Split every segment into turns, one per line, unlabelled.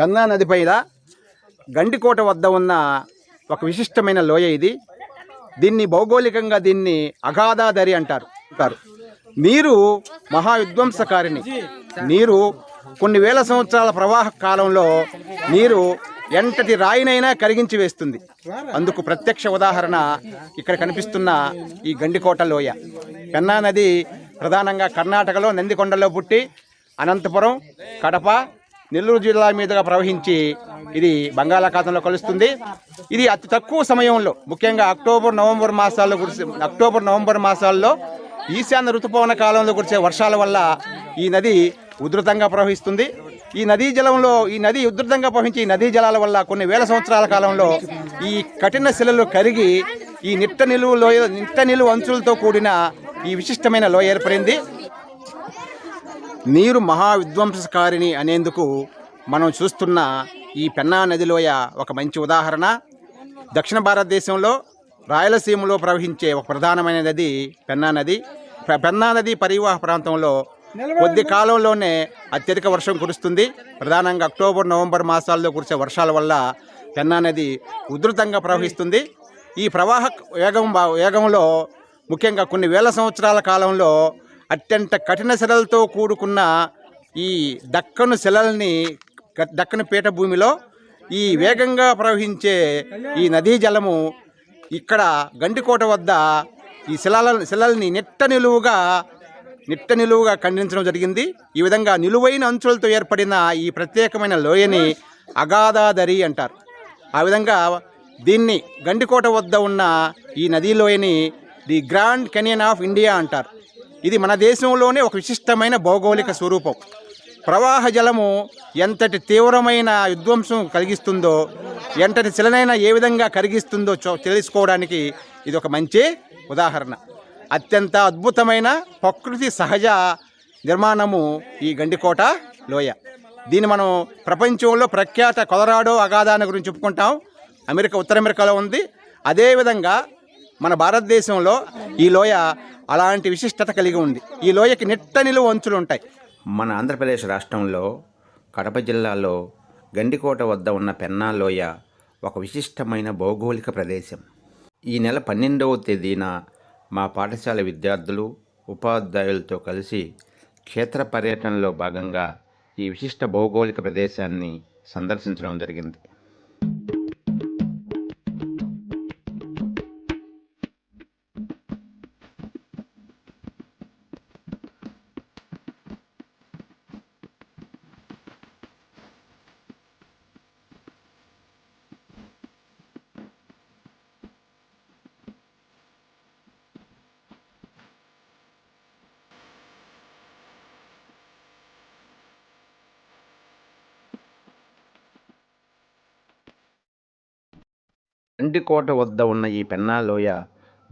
గంగా నది పైన గండికోట వద్ద ఉన్న ఒక విశిష్టమైన లోయ ఇది. దీన్ని భౌగోళికంగా దీన్ని అగాధాదరి అంటారు. అంటారు. నీరు మహా విధ్వంసకారిణి నీరు కొన్ని వేల సంవత్సరాల ప్రవాహ కాలంలో నీరు ఎంతటి రాయినైనా కరిగించి వేస్తుంది. అందుకు ప్రత్యక్ష ఉదాహరణ ఇక్కడ కనిపిస్తున్న ఈ గండికోట లోయ. పెన్నా నది ప్రధానంగా కర్ణాటకలో నందికొండలో పుట్టి అనంతపురం కడప నెల్లూరు జిల్లా మీదుగా ప్రవహించి ఇది బంగాళాఖాతంలో కలుస్తుంది. ఇది అతి తక్కువ సమయంలో ముఖ్యంగా అక్టోబర్ నవంబర్ మాసాల్లో కురిసే అక్టోబర్ నవంబర్ మాసాల్లో ఈశాన్య ఋతుపవన కాలంలో కురిసే వర్షాల వల్ల ఈ నది ఉధృతంగా ప్రవహిస్తుంది. ఈ నదీ జలంలో ఈ నది ఉధృతంగా ప్రవహించే ఈ నదీ జలాల వల్ల కొన్ని వేల సంవత్సరాల కాలంలో ఈ కఠిన శిలలు కరిగి ఈ నిట్ట నిలువు లోయ నిట్ట నిలువు అంచులతో కూడిన ఈ విశిష్టమైన లోయ ఏర్పడింది. నీరు మహా విధ్వంసకారిణి అనేందుకు మనం చూస్తున్న ఈ పెన్నా నదిలోయ ఒక మంచి ఉదాహరణ. దక్షిణ భారతదేశంలో రాయలసీమలో ప్రవహించే ఒక ప్రధానమైన నది పెన్నా నది. పెన్నా నది పరివాహ ప్రాంతంలో కొద్ది కాలంలోనే అత్యధిక వర్షం కురుస్తుంది. ప్రధానంగా అక్టోబర్ నవంబర్ మాసాల్లో కురిసే వర్షాల వల్ల పెన్నా నది ఉధృతంగా ప్రవహిస్తుంది. ఈ ప్రవాహ వేగం వేగంలో ముఖ్యంగా కొన్ని వేల సంవత్సరాల కాలంలో అత్యంత కఠిన శిలలతో కూడుకున్న ఈ దక్కను శిలల్ని దక్కను పీఠభూమిలో ఈ వేగంగా ప్రవహించే ఈ నదీ జలము ఇక్కడ గండికోట వద్ద ఈ శిలాల శిలల్ని నిట్ట నిలువుగా నిట్ట నిలువుగా ఖండించడం జరిగింది. ఈ విధంగా నిలువైన అంచులతో ఏర్పడిన ఈ ప్రత్యేకమైన లోయని అగాధాదరి అంటారు. ఆ విధంగా దీన్ని గండికోట వద్ద ఉన్న ఈ నదీ లోయని the Grand Canyon of India అంటారు. ఇది మన దేశంలోనే ఒక విశిష్టమైన భౌగోళిక స్వరూపం. ప్రవాహ జలము ఎంతటి తీవ్రమైన విధ్వంసం కలిగిస్తుందో ఎంతటి శిలనైనా ఏ విధంగా కరిగిస్తుందో తెలుసుకోవడానికి ఇది ఒక మంచి ఉదాహరణ. అత్యంత అద్భుతమైన ప్రకృతి సహజ నిర్మాణము ఈ గండికోట లోయ. దీన్ని మనం ప్రపంచంలో ప్రఖ్యాత కొలరాడో అగాధాన గురించి చెప్పుకుంటాం. అమెరికా ఉత్తర అమెరికాలో ఉంది. అదేవిధంగా మన భారతదేశంలో ఈ లోయ అలాంటి విశిష్టత కలిగి ఉంది. ఈ లోయకి నిట్ట నిలువ అంచులు ఉంటాయి.
మన ఆంధ్రప్రదేశ్ రాష్ట్రంలో కడప జిల్లాలో గండికోట వద్ద ఉన్న పెన్నా లోయ ఒక విశిష్టమైన భౌగోళిక ప్రదేశం. ఈ నెల పన్నెండవ తేదీన మా పాఠశాల విద్యార్థులు ఉపాధ్యాయులతో కలిసి క్షేత్ర పర్యటనలో భాగంగా ఈ విశిష్ట భౌగోళిక ప్రదేశాన్ని సందర్శించడం జరిగింది. గండికోట వద్ద ఉన్న ఈ పెన్నా లోయ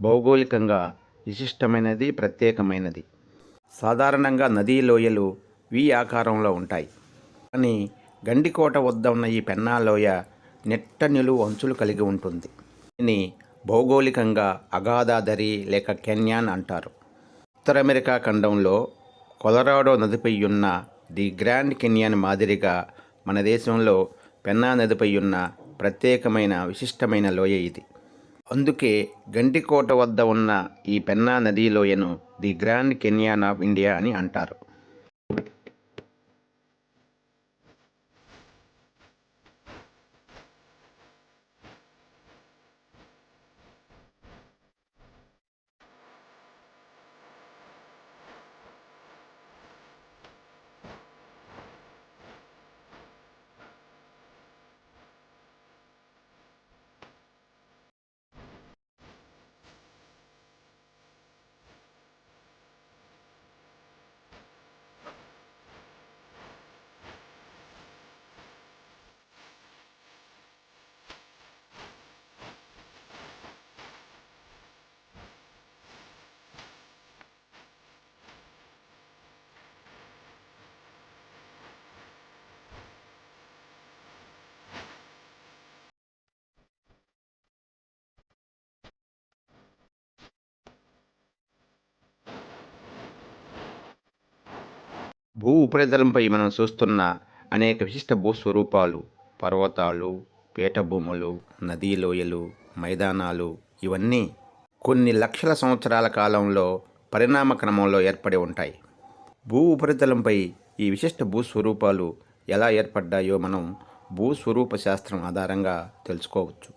భౌగోళికంగా విశిష్టమైనది ప్రత్యేకమైనది. సాధారణంగా నదీ లోయలు వి ఆకారంలో ఉంటాయి. కానీ గండికోట వద్ద ఉన్న ఈ పెన్నా లోయ నెట్ట నిలువు అంచులు కలిగి ఉంటుంది. దీని భౌగోళికంగా అగాధాదరి లేక కెన్యాన్ అంటారు. ఉత్తర అమెరికా ఖండంలో కొలరాడో నదిపై ఉన్న ది గ్రాండ్ కెన్యాన్ మాదిరిగా మన దేశంలో పెన్నా నదిపై ఉన్న ప్రత్యేకమైన విశిష్టమైన లోయ ఇది. అందుకే గంటికోట వద్ద ఉన్న ఈ పెన్నా నదీ లోయను the Grand Canyon of India అని అంటారు. భూ ఉపరితలంపై మనం చూస్తున్న అనేక విశిష్ట భూస్వరూపాలు పర్వతాలు పీఠభూములు నదీ లోయలు మైదానాలు ఇవన్నీ కొన్ని లక్షల సంవత్సరాల కాలంలో పరిణామ క్రమంలో ఏర్పడి ఉంటాయి. భూ ఉపరితలంపై ఈ విశిష్ట భూస్వరూపాలు ఎలా ఏర్పడ్డాయో మనం భూస్వరూప శాస్త్రం ఆధారంగా తెలుసుకోవచ్చు.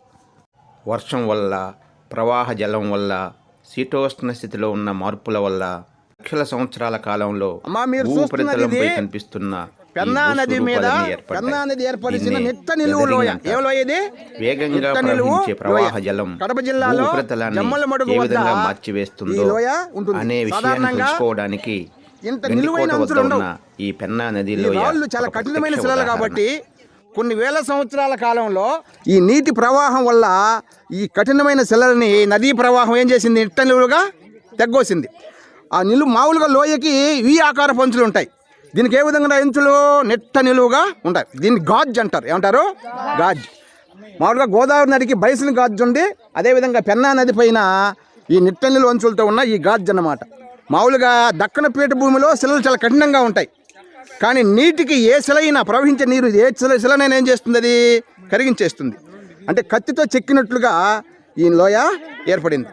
వర్షం వల్ల ప్రవాహ జలం వల్ల శీతోష్ణ స్థితిలో ఉన్న మార్పుల వల్ల లక్షల సంవత్సరాల కాలంలో ఉపరితలంపై కనిపిస్తున్న
పెన్నా నది మీద. పెన్నా నది ఏర్పరిచిన నిత్త నిలువు లోయ ఏ. లోయ ఇది
వేగంగా ప్రవహించే ప్రవాహ. జలం
కడప జిల్లాలో జమ్మలమడుగు
ఏ
వద్ద
మార్చివేస్తుందో
లోయ ఉంటుంది.
అనే విషయాన్ని తెలుసుకోవడానికి
ఇంత నిలువైన అంచులు ఉండవు.
ఉన్న ఈ పెన్నా నది
ఈ
లోయ
రాళ్ళు చాలా కఠినమైన శిలలు. కాబట్టి కొన్ని వేల సంవత్సరాల కాలంలో ఈ నీటి ప్రవాహం వల్ల ఈ కఠినమైన శిలల్ని నదీ ప్రవాహం ఏం చేసింది నిట్ట నిలువుగా తెగ్గోసింది ఆ నిలువు మామూలుగా లోయకి వి ఆకార పంచులు ఉంటాయి. దీనికి ఏ విధంగా ఎంచులు నెట్ట నిలువుగా ఉంటాయి. దీన్ని గాజ్ అంటారు. ఏమంటారు? గాజ్. మామూలుగా గోదావరి నదికి బైసిన గాజ్ ఉంది. అదేవిధంగా పెన్నా నది పైన ఈ నిట్ట నిలువ అంచులతో ఉన్న ఈ గాజ్ అన్నమాట. మామూలుగా దక్కన పీఠ భూమిలో శిలలు చాలా కఠినంగా ఉంటాయి. కానీ నీటికి ఏ శిలైనా ప్రవహించే నీరు ఏ శిల శిలనైనా ఏం చేస్తుంది అది? కరిగించేస్తుంది. అంటే కత్తితో చెక్కినట్లుగా ఈ లోయ ఏర్పడింది.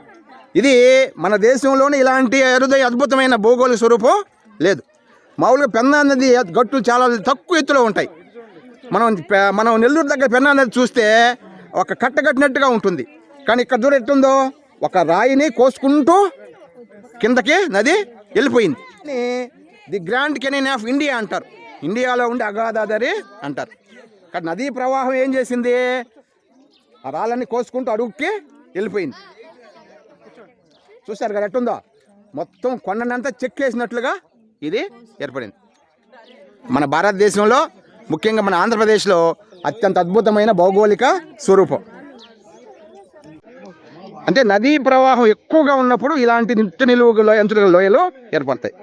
ఇది మన దేశంలోనే ఇలాంటి అరుదై అద్భుతమైన భౌగోళిక స్వరూపం లేదు. మామూలుగా పెన్నా నది గట్టులు చాలా తక్కువ ఎత్తులో ఉంటాయి. మనం మనం నెల్లూరు దగ్గర పెన్నా నది చూస్తే ఒక కట్ట కట్టినట్టుగా ఉంటుంది. కానీ ఇక్కడ దూరం ఎట్టుందో ఒక రాయిని కోసుకుంటూ కిందకి నది వెళ్ళిపోయింది. The Grand Canyon of India అంటారు. ఇండియాలో ఉండే అగాదాదరి అంటారు. కానీ నదీ ప్రవాహం ఏం చేసింది? ఆ రాళ్ళని కోసుకుంటూ అడుగుకి వెళ్ళిపోయింది. చూస్తారు కదా ఎట్టుందో? మొత్తం కొండనంతా చెక్కేసినట్లుగా ఇది ఏర్పడింది. మన భారతదేశంలో ముఖ్యంగా మన ఆంధ్రప్రదేశ్లో అత్యంత అద్భుతమైన భౌగోళిక స్వరూపం. అంటే నదీ ప్రవాహం ఎక్కువగా ఉన్నప్పుడు ఇలాంటి నిత్య నిలువ లోయ- అంచుల లోయలు ఏర్పడతాయి.